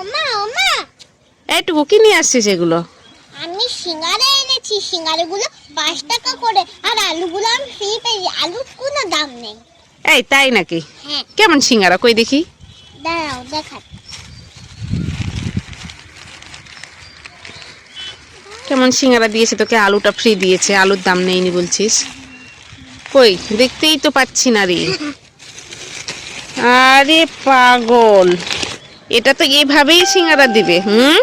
ওমা ওমা। এইটুকু কি নিয়ে আসছিস এগুলো। আমি সিঙ্গারা এনেছি সিঙ্গারাগুলো পাঁচ টাকা করে আর আলুগুলো আমি ফ্রি পেয়েছি। আলুর কোনো দাম নেই। এই তাই নাকি? হ্যাঁ। কেমন সিঙ্গারা? কই দেখি। দাঁড়াও দেখাচ্ছি কেমন সিঙ্গারা দিয়েছে তোকে? আলুটা ফ্রি দিয়েছে। আলুর দাম নেইনি বলছিস। কই দেখতেই তো পাচ্ছি না রে। আরে পাগল। এটা তো এইভাবেই সিঙ্গারা দিবে হুম?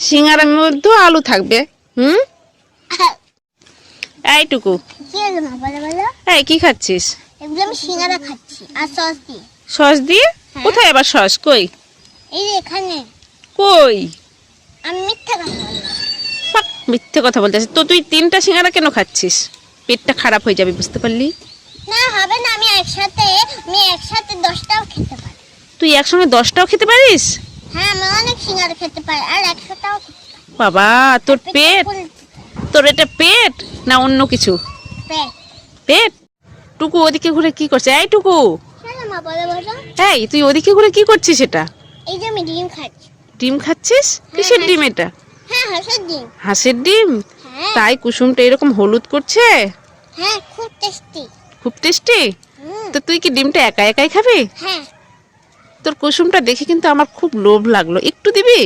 সিঙ্গারার মধ্যে আলু থাকবে হুম? এইটুকু কি হলো মা বলো বলো। এই কি খাচ্ছিস? আমি সিঙ্গারা খাচ্ছি আর সস দিয়ে। সস দিয়ে? কোথায় আবার সস? কই? এই এখানে। কই? আমি মিথ্যা কথা মিথ্যে কথা বলতেছিস। তো তুই তিনটা সিঙ্গারা কেন খাচ্ছিস? পেটটা খারাপ হয়ে যাবে বুঝতে পারলি? না হবে না আমি একসাথে আমি একসাথে দশটাও খেতে পারি। তুই একসঙ্গে দশটাও খেতে পারিস? হ্যাঁ আমি অনেক সিঙ্গারা খেতে পারি আর একশোটাও বাবা তোর পেট? তোর এটা পেট না অন্য কিছু? পেট। টুকু ওদিকে ঘুরে কি করছে? এই টুকু। বলো এই তুই ওদিকে ঘুরে কি করছিস এটা? এই যে আমি ডিম খাচ্ছি। ডিম খাচ্ছিস? কিসের ডিম এটা? হ্যাঁ হাঁসের ডিম। হাঁসের ডিম? হ্যাঁ। তাই কুসুমটা এরকম হলুদ করছে? হ্যাঁ খুব টেস্টি খুব টেস্টি তো তুই কি ডিমটা একা একাই খাবি? হ্যাঁ। তোর কুসুমটা দেখে কিন্তু আমার খুব লোভ লাগল। একটু দিবি?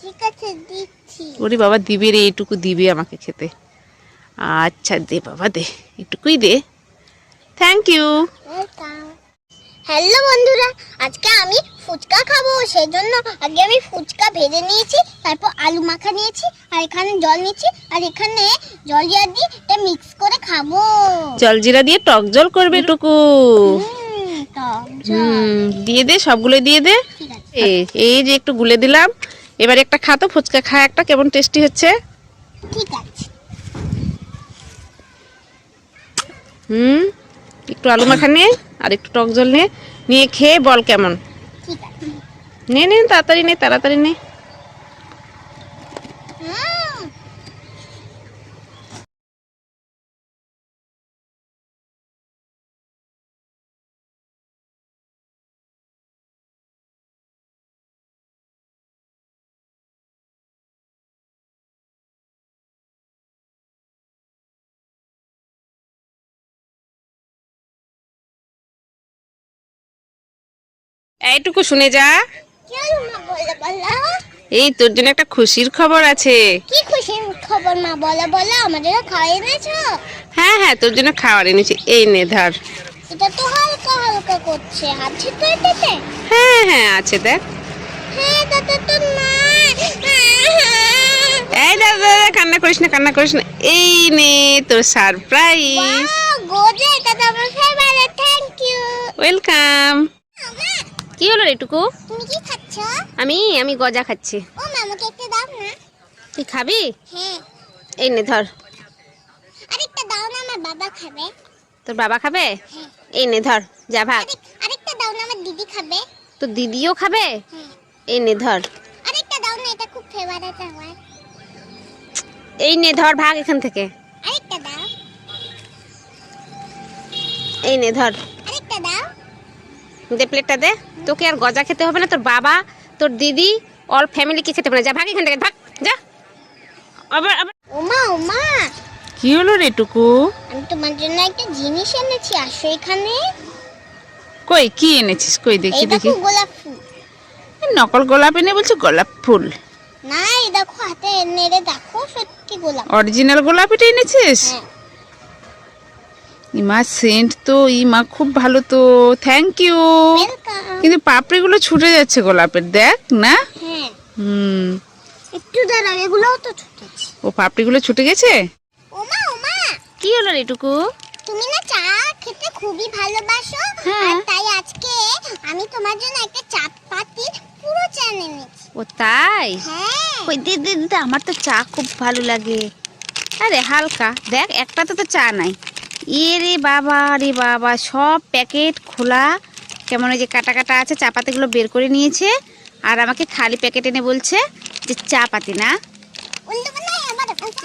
ঠিক আছে দিচ্ছি। ওরে বাবা দিবি রে এটুকু দিবি আমাকে খেতে। আচ্ছা দে বাবা দে এটুকুই দে। থ্যাংক ইউ হ্যালো বন্ধুরা আজকে আমি ফুচকা খাব সেই জন্য আগে আমি ফুচকা ভেজে নিয়েছি তারপর আলু মাখা নিয়েছি আর এখানে জল নিয়েছি আর এখানে জল জিরা দিয়ে মিক্স করে খাব। জল জলজিরা দিয়ে টক জল করবে টুকু। হুম, দিয়ে দে সবগুলো দিয়ে দে। এই যে একটু গুলে দিলাম। এবার একটা খাতো ফুচকা খা একটা কেমন টেস্টি হচ্ছে? ঠিক আছে। হুম একটু আলু মাখা নে আর একটু টক জল নে। নিয়ে খেয়ে বল কেমন। নে নে তাড়াতাড়ি নে তাড়াতাড়ি নে। এইটুকু শুনে যা। এই তোর জন্য একটা খুশির খবর আছে। কি খুশির খবর মা? বলো বলো আমাদের খাওয়াই এনেছো? হ্যাঁ হ্যাঁ তোর জন্য খাবার এনেছি। এই নে ধর। এটা তো হালকা হালকা করছে। আছে তো এটাতে? হ্যাঁ হ্যাঁ আছে দেখ। হ্যাঁ দাদা তো নাই। এই দাদা কান্না করিস না কান্না করিস না। এই নে তোর সারপ্রাইজ গোজে আমার ফেভারিট থ্যাংক ইউ ওয়েলকাম কি হলো এটুকু তুমি কি খাচ্ছ? আমি আমি গজা খাচ্ছি। ও আমাকে একটা দাও না। তুই খাবি? হ্যাঁ। এই নে ধর। আরেকটা দাও না আমার বাবা খাবে। তোর বাবা খাবে? হ্যাঁ। এই নে ধর যা ভাগ। আরেক আরেকটা দাও না আমার দিদি খাবে। তোর দিদিও খাবে? হ্যাঁ। এই নে ধর। আরেকটা দাও না এটা খুব ফেভারিট আমার। এই নে ধর ভাগ এখান থেকে। আরেকটা দাও। এই নে ধর। দে প্লেটটা দে। তোকে আর গজা খেতে হবে না তোর বাবা তোর দিদি অল ফ্যামিলিকে খেতে হবে না। যা ভাগ এখান থেকে ভাগ যা। আবার আবার। ওমা ওমা। কি হলো রে টুকু? আমি তোমার জন্য একটা জিনিস এনেছি আসো এখানে। কই কি এনেছিস? কই দেখি দেখি গোলাপ ফুল। নকল গোলাপ এনে বলছে গোলাপ ফুল? না এই দেখো হাতে নেড়ে দেখো সত্যি গোলাপ অরিজিনাল গোলাপ এটা এনেছিস? হ্যাঁ। ইমা সেন্ট তো ইমা খুব ভালো তো থ্যাংক ইউ কিন্তু পাপড়িগুলো ছুটে যাচ্ছে গোলাপের দেখ না। হ্যাঁ। হুম। একটু দাঁড়াও এগুলোও তো ছুটেছে ও পাপড়িগুলো ছুটে গেছে? ওমা ওমা কি হলো রে টুকু? তুমি না চা খেতে খুবই ভালোবাসো। হ্যাঁ। আর তাই আজকে আমি তোমার জন্য একটা চাপ পাতির পুরো চা এনেছি। ও তাই? হ্যাঁ। ওই দে দে দে, আমার তো চা খুব ভালো লাগে। আরে হালকা। দেখ একটাতে তো চা নাই। এ রে বাবা রে বাবা, সব প্যাকেট খোলা। কেমন ওই যে কাটা কাটা আছে চা পাতিগুলো বের করে নিয়েছে। আর আমাকে খালি প্যাকেট এনে বলছে যে চা পাতি না